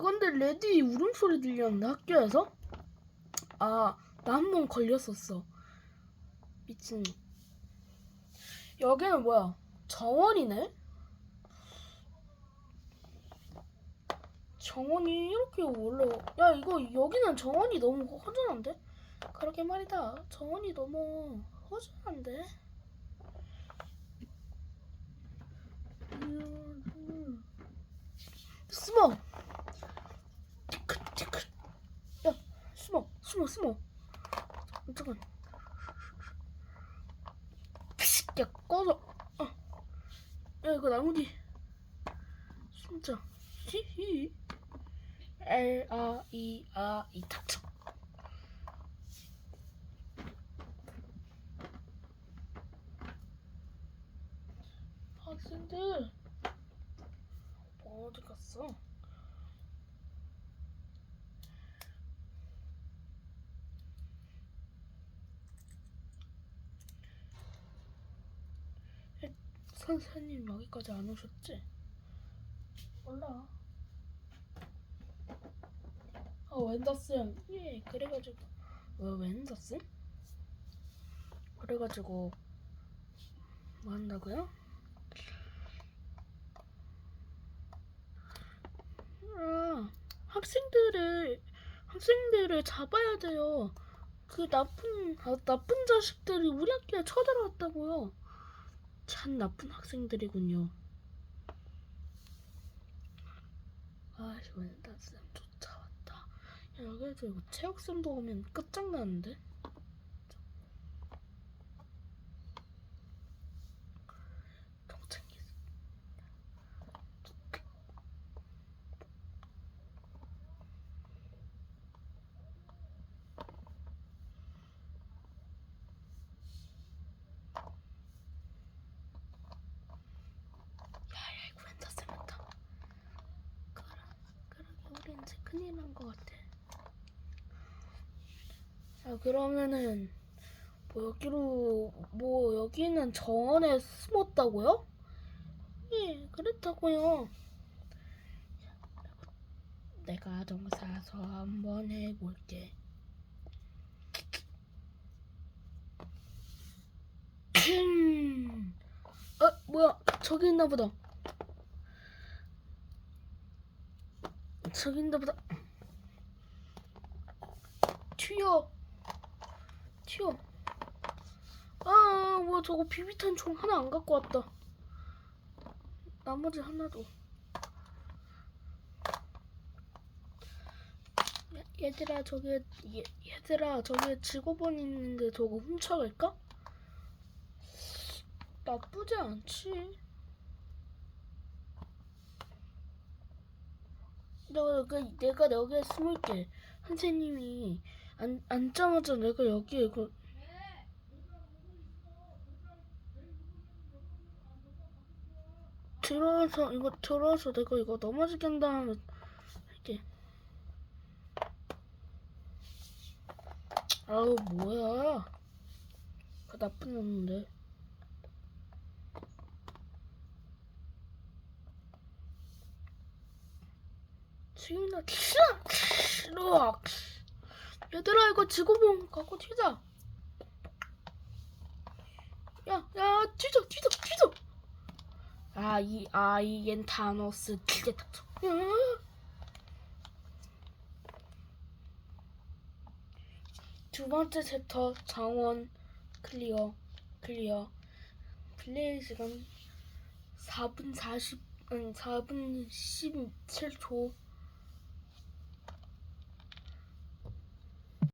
근데 레디 울음소리 들렸는데 학교에서? 아, 나 한 번 걸렸었어. 미친. 여기는 뭐야? 정원이네? 정원이 이렇게 원래 야 이거 여기는 정원이 너무 허전한데? 그러게 말이다. 정원이 너무 허전한데? 숨어. 티크. 야 숨어 숨어 숨어. 잠깐. 야 꺼져. 어. 야 이거 나무 뒤. 숨자. 히히. L R E R E 닥쳐. 학생들 어디 갔어? 선생님 여기까지 안 오셨지? 몰라. 어 웬더슨 예 그래가지고 왜 웬더슨? 그래가지고 뭐 한다고요? 아 학생들을 학생들을 잡아야 돼요. 그 나쁜 아, 나쁜 자식들이 우리 학교에 쳐들어왔다고요. 참 나쁜 학생들이군요. 아씨 웬더슨 쫓아왔다. 야, 이거 체육쌤도 오면 끝장나는데? 동창이 야야 이거 웬더슨 왔다. 그러, 그러게 우리 이제 큰일 난 것 같아. 자, 그러면은 뭐 여기로 뭐 여기는 정원에 숨었다고요? 예, 그랬다고요. 내가 정사서 한번 해볼게. 어, 뭐야? 저기 있나 보다. 저기 있나 보다. 튀어. 튀어. 아, 뭐 저거 비비탄 총 하나 안 갖고 왔다. 나머지 하나도. 얘- 얘들아, 저기 얘, 얘들아, 저기 직업원 있는데 저거 훔쳐갈까? 나쁘지 않지. 내가 내가 여기에 숨을게. 선생님이 안 앉자마자 내가 여기에 그 들어와서 이거 들어와서 내가 이거 넘어지게 한 다음에 할게. 아우 뭐야? 그 나쁜 놈인데. 지금 나 싫어 싫어. 얘들아 이거 지구본 갖고 튀자. 야, 야, 튀자, 튀자, 튀자. 아, 이 아이엔 타노스 기대 닥쳐. 두 번째 챕터 장원 클리어 클리어 플레이 시간 4분 40 응, 4분 17초